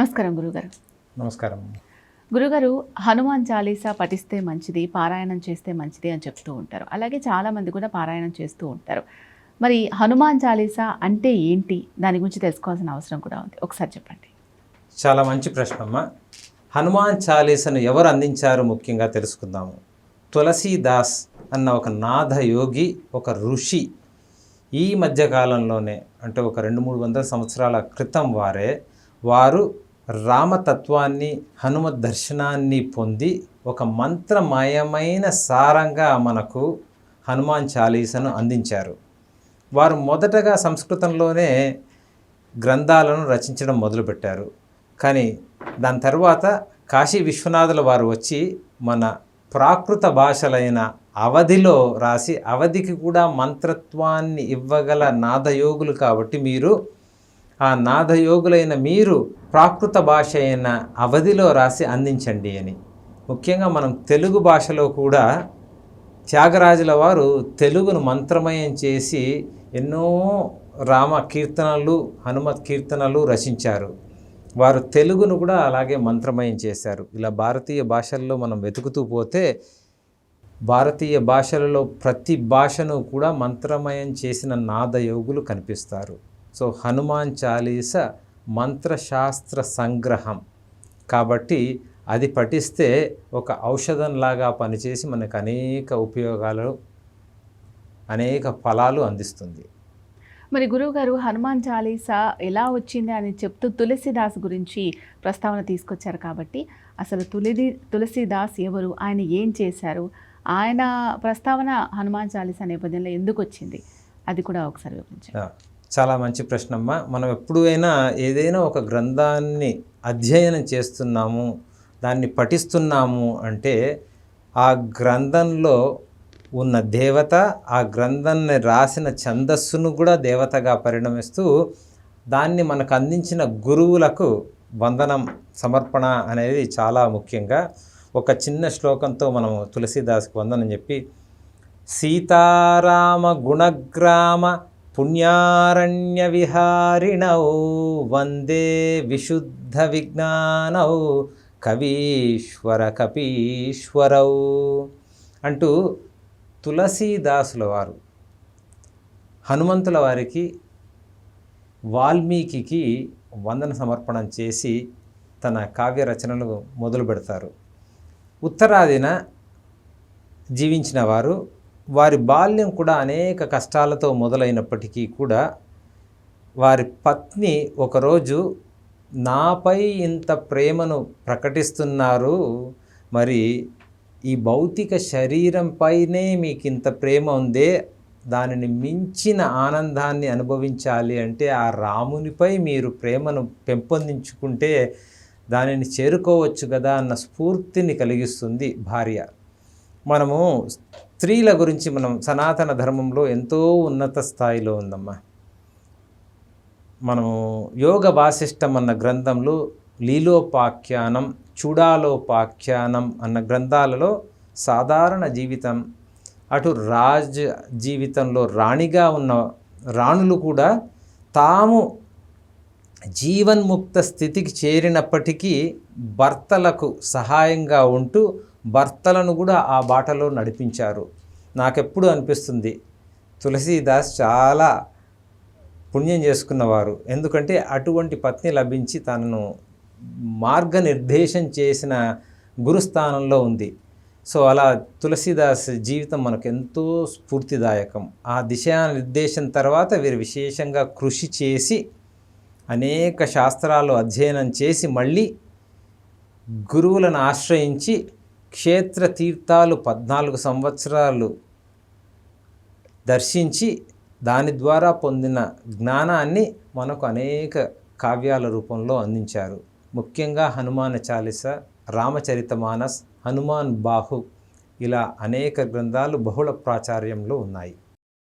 నమస్కారం గురుగారు నమస్కారం. గురుగారు హనుమాన్ చాలీసా పఠిస్తే మంచిది పారాయణం చేస్తే మంచిది అని చెప్తూ ఉంటారు. అలాగే చాలామంది కూడా పారాయణం చేస్తూ ఉంటారు. మరి హనుమాన్ చాలీసా అంటే ఏంటి? దాని గురించి తెలుసుకోవాల్సిన అవసరం కూడా ఉంది. ఒకసారి చెప్పండి. చాలా మంచి ప్రశ్న అమ్మ. హనుమాన్ చాలీసను ఎవరు అందించారు ముఖ్యంగా తెలుసుకుందాము. తులసీదాస్ అన్న ఒక నాథ యోగి ఒక ఋషి ఈ మధ్య కాలంలోనే అంటే ఒక రెండు మూడు వందల సంవత్సరాల క్రితం వారే వారు రామతత్వాన్ని హనుమత్ దర్శనాన్ని పొంది ఒక మంత్రమయమైన సారంగా మనకు హనుమాన్ చాలీసను అందించారు. వారు మొదటగా సంస్కృతంలోనే గ్రంథాలను రచించడం మొదలుపెట్టారు. కానీ దాని తర్వాత కాశీ విశ్వనాథుల వారు వచ్చి మన ప్రాకృత భాషలైన అవధిలో రాసి అవధికి కూడా మంత్రత్వాన్ని ఇవ్వగల నాదయోగులు కాబట్టి మీరు ఆ నాదయోగులైన మీరు ప్రాకృత భాష అయిన అవధిలో రాసి అందించండి అని. ముఖ్యంగా మనం తెలుగు భాషలో కూడా త్యాగరాజుల వారు తెలుగును మంత్రమయం చేసి ఎన్నో రామ కీర్తనలు హనుమత్ కీర్తనలు రచించారు. వారు తెలుగును కూడా అలాగే మంత్రమయం చేశారు. ఇలా భారతీయ భాషల్లో మనం వెతుకుతూ పోతే భారతీయ భాషలలో ప్రతి భాషను కూడా మంత్రమయం చేసిన నాదయోగులు కనిపిస్తారు. సో హనుమాన్ చాలీస మంత్రశాస్త్ర సంగ్రహం. కాబట్టి అది పఠిస్తే ఒక ఔషధంలాగా పనిచేసి మనకు అనేక ఉపయోగాలు అనేక ఫలాలు అందిస్తుంది. మరి గురువుగారు హనుమాన్ చాలీసా ఎలా వచ్చింది అని చెప్తూ తులసిదాస్ గురించి ప్రస్తావన తీసుకొచ్చారు కాబట్టి అసలు తులిది తులసిదాస్ ఎవరు? ఆయన ఏం చేశారు? ఆయన ప్రస్తావన హనుమాన్ చాలీసా నేపథ్యంలో ఎందుకు వచ్చింది? అది కూడా ఒకసారి వివరించండి. ఆ, చాలా మంచి ప్రశ్న అమ్మ మనం ఎప్పుడైనా ఏదైనా ఒక గ్రంథాన్ని అధ్యయనం చేస్తున్నాము దాన్ని పఠిస్తున్నాము అంటే ఆ గ్రంథంలో ఉన్న దేవత ఆ గ్రంథాన్ని రాసిన ఛందస్సును కూడా దేవతగా పరిణమిస్తూ దాన్ని మనకు అందించిన గురువులకు వందనం సమర్పణ అనేది చాలా ముఖ్యంగా. ఒక చిన్న శ్లోకంతో మనం తులసీదాస్కి వందనం చెప్పి సీతారామ గుణగ్రామ పుణ్యారణ్య విహారిణౌ వందే విశుద్ధ విజ్ఞానౌ కవీశ్వర కపీశ్వరౌ అంటూ తులసీదాసుల వారు హనుమంతుల వారికి వాల్మీకి వందన సమర్పణం చేసి తన కావ్య రచనలు మొదలు పెడతారు ఉత్తరాదిన జీవించిన వారు వారి బాల్యం కూడా అనేక కష్టాలతో మొదలైనప్పటికీ కూడా వారి పత్ని ఒకరోజు నాపై ఇంత ప్రేమను ప్రకటిస్తున్నారు మరి ఈ భౌతిక శరీరంపైనే మీకు ఇంత ప్రేమ ఉందే? దానిని మించిన ఆనందాన్ని అనుభవించాలి అంటే ఆ రామునిపై మీరు ప్రేమను పెంపొందించుకుంటే దానిని చేరుకోవచ్చు కదా అన్న స్ఫూర్తిని కలిగిస్తుంది భార్య. మనము స్త్రీల గురించి మనం సనాతన ధర్మంలో ఎంతో ఉన్నత స్థాయిలో ఉందమ్మా. మనము యోగ వాసిష్టం అన్న గ్రంథంలో లీలోపాఖ్యానం చూడాలోపాఖ్యానం అన్న గ్రంథాలలో సాధారణ జీవితం అటు రాజ్ జీవితంలో రాణిగా ఉన్న రాణులు కూడా తాము జీవన్ముక్త స్థితికి చేరినప్పటికీ భర్తలకు సహాయంగా ఉంటూ భర్తలను కూడా ఆ బాటలో నడిపించారు. నాకెప్పుడు అనిపిస్తుంది తులసీదాస్ చాలా పుణ్యం చేసుకున్నవారు. ఎందుకంటే అటువంటి పత్ని లభించి తనను మార్గనిర్దేశం చేసిన గురుస్థానంలో ఉంది. సో అలా తులసీదాస్ జీవితం మనకు ఎంతో స్ఫూర్తిదాయకం. ఆ దిశానిర్దేశం తర్వాత వీరు విశేషంగా కృషి చేసి అనేక శాస్త్రాలు అధ్యయనం చేసి మళ్ళీ గురువులను ఆశ్రయించి క్షేత్ర తీర్థాలు పద్నాలుగు సంవత్సరాలు దర్శించి దాని ద్వారా పొందిన జ్ఞానాన్ని మనకు అనేక కావ్యాల రూపంలో అందించారు. ముఖ్యంగా హనుమాన చాలీస రామచరితమానస్ హనుమాన్ బాహు ఇలా అనేక గ్రంథాలు బహుళ ప్రాచార్యంలో ఉన్నాయి.